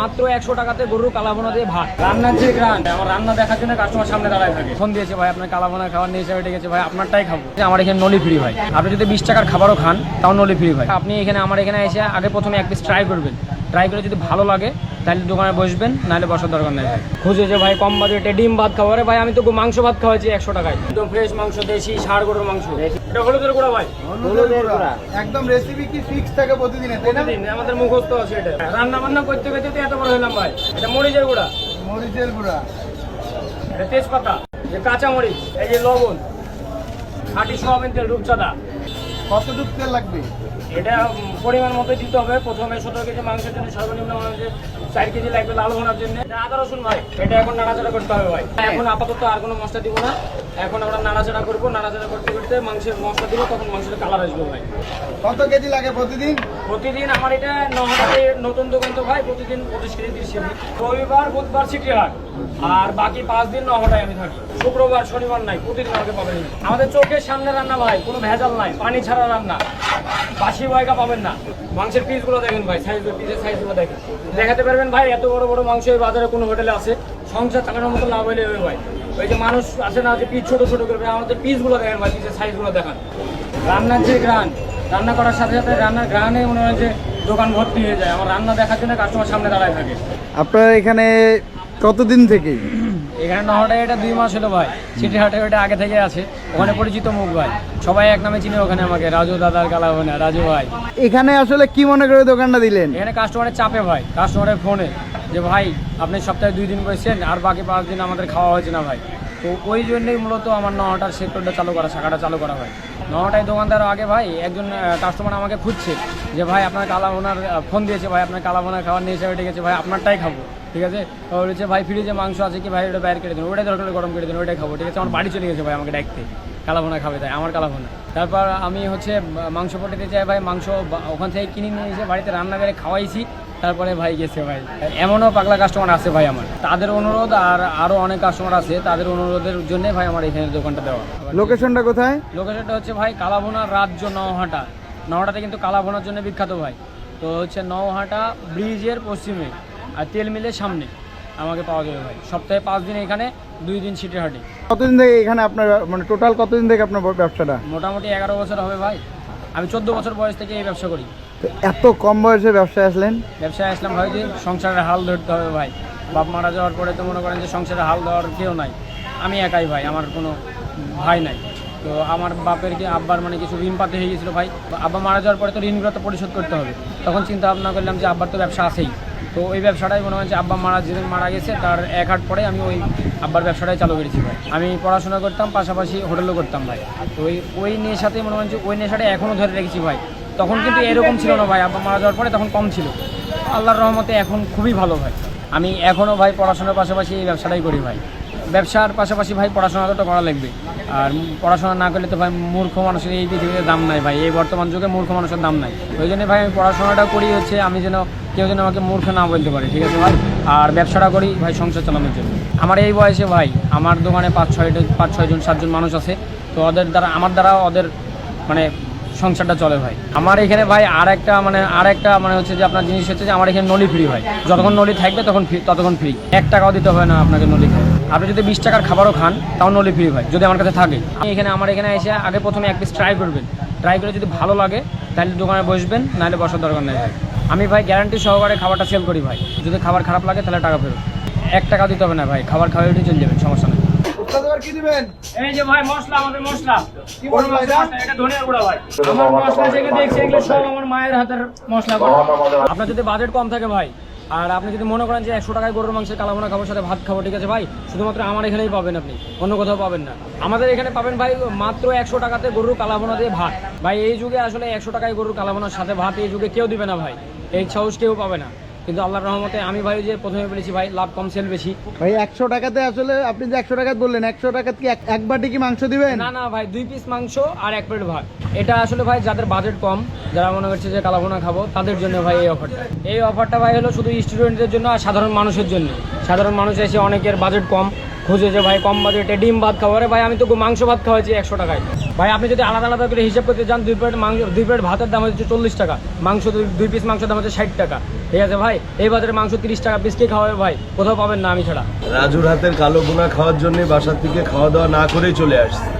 মাত্র একশো টাকাতে গরুর কালাভোনা দিয়ে ভাত। রান্নার যে গ্রান্ড, আমার রান্না দেখার জন্য কাস্টমার সামনে দাঁড়ায় থাকে। ফোন দিয়েছে, ভাই, আপনার কালাভোনা খাবার নিয়ে হিসাবে ডেকেছে, ভাই, আপনারটাই খাব। আমার এখানে নলি ফ্রি ভাই। আপনি যদি বিশ টাকার খাবারও খান, তাও নলি ফ্রি ভাই। আপনি এখানে, আমার এখানে এসে আগে প্রথমে এক পিস ট্রাই করবেন। ট্রাই করে যদি ভালো লাগে তাহলে দোকানে বসবেন নাহলে বসার দরকার নেই। ভাই খুঁজে যে ভাই কম বাজেটে ডিম ভাত খাওয়ারে ভাই আমি তো মাংস ভাত খাওয়াচ্ছি একশো টাকায়। একদম ফ্রেশ মাংস দেশি ষাড় গরুর মাংস। এটা হলুদের গুঁড়া ভাই। হলুদের গুঁড়া। একদম রেসিপি কি ফিক্স থাকে প্রতিদিনে প্রতিদিন আমাদের মুখস্থ আছে এটা। রান্না বান্না করতে করতে তো এত বড় হলাম ভাই। এটা মরিচের গুঁড়া। মরিচের গুঁড়া। এটা তেজপাতা যে কাঁচা মরিচ এই যে লবণ খাঁটি সোয়াবিন তেল রূপচাঁদা। কতটুকু তেল লাগবে? এটা পরিমাণ মতো দিতে হবে। প্রথমে সতেরো কেজি মাংসের জন্য সর্বনিম্ন চার কেজি লাগবে লাল ভোনার জন্য। এটা আদা রসুন ভাই এটা এখন নাড়াচাড়া করতে হবে ভাই। এখন আপাতত আর কোনো মশলা দিব না। এখন আমরা নাড়াচাড়া করব। নাড়াচাড়া করতে করতে মাংসের মশলা দিব তখন মাংসের কালার আসবে ভাই। কত কেজি লাগে প্রতিদিন? প্রতিদিন আমার এটা নহরাতে নতুন দোকান তো ভাই প্রতিদিন পঁচিশ কেজি তিরিশ কেজি। রবিবার বুধবার সিটি হাট আর বাকি পাঁচ দিন নহরায় আমি থাকি। শুক্রবার শনিবার নাই প্রতিদিন আমাকে পাবেন। আমাদের চোখের সামনে রান্না ভাই কোনো ভেজাল নাই পানি ছাড়া রান্না। বাসি বয়কা পাবেন না। মাংসের পিসগুলো দেখেন ভাই সাইজ পিসের সাইজগুলো দেখেন। দেখাতে পারবেন ভাই, এত বড় বড় মাংস বাজারে কোনো হোটেলে আছে। সংসার চালানোর মতো লাভ হইলে ভাই। ওই যে মানুষ আসে না, যে পিস ছোট ছোট করবে আমাদের পিসগুলো দেখেন ভাই পিসের সাইজগুলো দেখান। রান্নার যে গ্রান রান্না করার সাথে সাথে রান্নার গ্রানে মনে হয় যে দোকান ভর্তি হয়ে যায়। আমার রান্না দেখার জন্য কাস্টমার সামনে দাঁড়ায় থাকে। আপনার এখানে কতদিন থেকে? এখানে নহটা এটা দুই মাস হলো ভাই। সিটি হাটে ওটা আগে থেকে আছে। ওখানে পরিচিত মুখ ভাই। সবাই এক নামে চিনে ওখানে আমাকে রাজু দাদার কালা না রাজু ভাই। এখানে আসলে কি মনে করে দোকানটা দিলেন? এখানে কাস্টমারের চাপে ভাই কাস্টমারের ফোনে যে ভাই আপনি সপ্তাহে দুই দিন বসছেন আর বাকি পাঁচ দিন আমাদের খাওয়া হয়েছে না ভাই। তো ওই জন্যই মূলত আমার নটার সেক্টরটা চালু করা শাখাটা চালু করা হয় নটায় দোকানদার আগে ভাই একজন কাস্টমার আমাকে খুঁজছে যে ভাই আপনার কালাভোনার ফোন দিয়েছে, ভাই আপনার কালাভোনার খাবার নিয়ে হিসাবে ডেকেছে ভাই আপনারটাই খাব, ঠিক আছে? বলেছে, ভাই ফ্রিজে মাংস আছে কি ভাই? ওটা বাইরে কেটে দিন ওটাই দরকার গরম কেটে দিন ওটাই খাব, ঠিক আছে? আমার বাড়ি চলে গেছে ভাই আমাকে ডাকতে কালাভোনা খাবে তাই, আমার কালাভোনা তারপর আমি হচ্ছে মাংস পটাতে চাই ভাই, মাংস ওখান থেকে কিনে নিয়ে এসে বাড়িতে রান্না করে খাওয়াইছি তারপরে ভাই গেছে ভাই। এমনও পাগলা কাস্টমার আছে ভাই আমার। তাদের অনুরোধ আর আরও অনেক কাস্টমার আছে তাদের অনুরোধের জন্য ভাই আমার এখানে দোকানটা দেওয়া। লোকেশনটা কোথায়? লোকেশনটা হচ্ছে ভাই কালাভোনা রাজ্য নওহাটা। নওহাটাতে কিন্তু কালাভোনার জন্য বিখ্যাত ভাই। তো হচ্ছে নওহাটা ব্রিজের পশ্চিমে আর তেল মিলের সামনে আমাকে পাওয়া যাবে ভাই। সপ্তাহে পাঁচ দিন এখানে দুই দিন সিটি হাটে। কতদিন থেকে এখানে আপনার মানে টোটাল কতদিন থেকে আপনার ব্যবসাটা? মোটামুটি এগারো বছর হবে ভাই। আমি চোদ্দ বছর বয়স থেকে এই ব্যবসা করি। তো এত কম বয়সে ব্যবসায় আসলেন? ব্যবসায় আসলাম ভাই যে সংসারের হাল ধরতে হবে ভাই। বাপ মারা যাওয়ার পরে তো মনে করেন যে সংসারের হাল দেওয়ার কেউ নাই। আমি একাই ভাই, আমার কোনো ভাই নাই। তো আমার বাপের কি আব্বার মানে কিছু ঋণ পাতে হয়ে গেছিল ভাই? আব্বা মারা যাওয়ার পরে তো ঋণগুলো তো পরিশোধ করতে হবে। তখন চিন্তা ভাবনা করলাম যে আব্বার তো ব্যবসা আছেই। তো ওই ব্যবসাটাই মনে হয় যে আব্বা মারা যেদিন মারা গেছে, তার এক হাট পরে আমি ওই আব্বার ব্যবসাটাই চালু করেছি ভাই। আমি পড়াশোনা করতাম, পাশাপাশি হোটেলও করতাম ভাই। তো ওই ওই নেশাতে মনে হয় যে ওই নেশাটাই এখনও ধরে রেখেছি ভাই। তখন কিন্তু এরকম ছিল না ভাই আব্বা মারা যাওয়ার পরে তখন কম ছিল। আল্লাহর রহমতে এখন খুবই ভালো ভাই। আমি এখনও ভাই পড়াশোনার পাশাপাশি এই ব্যবসাটাই করি ভাই। ব্যবসার পাশাপাশি ভাই পড়াশোনাটা তো করা লাগবে। আর পড়াশোনা না করলে তো ভাই মূর্খ মানুষের এই পৃথিবীতে দাম নাই ভাই। এই বর্তমান যুগে মূর্খ মানুষের দাম নাই। ওই জন্য ভাই আমি পড়াশোনাটা করি হচ্ছে আমি যেন কেউ যেন আমাকে মূর্খ না বলতে পারে ঠিক আছে ভাই? আর ব্যবসাটা করি ভাই সংসার চালানোর জন্য। আমার এই বয়সে ভাই আমার দোকানে পাঁচ ছয় পাঁচ ছয়জন সাতজন মানুষ আছে। তো ওদের দ্বারা আমার দ্বারা ওদের মানে সংসারটা চলে ভাই। আমার এখানে ভাই আর একটা মানে আর একটা মানে হচ্ছে যে আপনার জিনিস হচ্ছে যে আমার এখানে নলি ফ্রি হয়। যতক্ষণ নলি থাকবে তখন ততক্ষণ ফ্রি এক টাকাও দিতে হবে না আপনাকে নলি খাই আপনি যদি বিশ টাকার খাবারও খান, তাও নলি ফ্রি হয়, যদি আমার কাছে থাকে। এখানে, আমার এখানে এসে আগে প্রথমে এক পিস ট্রাই করবেন। ট্রাই করে যদি ভালো লাগে, তাহলে দোকানে বসবেন, নাহলে বসার দরকার নেই ভাই। আমি ভাই গ্যারান্টি সহকারে খাবারটা সেল করি ভাই। যদি খাবার খারাপ লাগে, তাহলে টাকা ফেরত। এক টাকা দিতে হবে না ভাই, খাবার খাওয়াই উঠে চলে যাবেন, সমস্যা নেই। উত্তর কি দিবেন? এই যে ভাই মশলা আমাদের মশলা। কি মশলা এটা? এটা গুঁড়া ভাই। আমার মশলা যেগুলো দেখছি এগুলো সব আমার মায়ের হাতের মশলা করা। আপনার যদি বাজেট কম থাকে ভাই আর আপনি যদি মনে করেন যে একশো টাকায় গরুর মাংসের কালাভোনা খাবার সাথে ভাত খাব ঠিক আছে ভাই শুধুমাত্র আমার এখানেই পাবেন আপনি অন্য কোথাও পাবেন না। আমাদের এখানে পাবেন ভাই মাত্র একশো টাকাতে গরুর কালাভোনা দিয়ে ভাত। ভাই এই যুগে আসলে একশো টাকায় গরুর কালাভোনার সাথে ভাত এই যুগে কেউ দিবে না ভাই এই সাহস কেউ পাবে না। কিন্তু আল্লাহর রহমতে আমি ভাই যে প্রথমে বলেছি ভাই লাভ কম সেল বেশি। ভাই একশো টাকাতে আসলে আপনি যে একশো টাকা বললেন একশো টাকা কি এক- এক বাটি কি মাংস দিবেন? না না ভাই দুই পিস মাংস আর এক প্লেট ভাত। এটা আসলে ভাই যাদের বাজেট কম যারা মনে করছে যে কালাভোনা খাব তাদের জন্য ভাই এই অফারটা এই অফারটা ভাই হলো শুধু স্টুডেন্টদের জন্য আর সাধারণ মানুষের জন্য। সাধারণ মানুষ এসে অনেকের বাজেট কম খুঁজে যে ভাই কম বাজেটে ডিম ভাত খাওয়ারে ভাই, আমি তো মাংস ভাত খাওয়াচ্ছি একশো টাকায়। ভাই, আপনি যদি আলাদা আলাদা করে হিসাব করতে চান দুই প্লেট মাংস, দুই প্লেট ভাতের দাম হচ্ছে চল্লিশ টাকা। মাংস দুই- পিস মাংসের দাম হচ্ছে ষাট টাকা। ঠিক আছে ভাই? এই বাজারে মাংস তিরিশ টাকা পিস কে খাওয়াবে ভাই? কোথাও পাবেন না আমি ছাড়া। রাজুর হাতের কালো বোনা খাওয়ার জন্য বাসার থেকে খাওয়া দাওয়া না করেই চলে আসছি।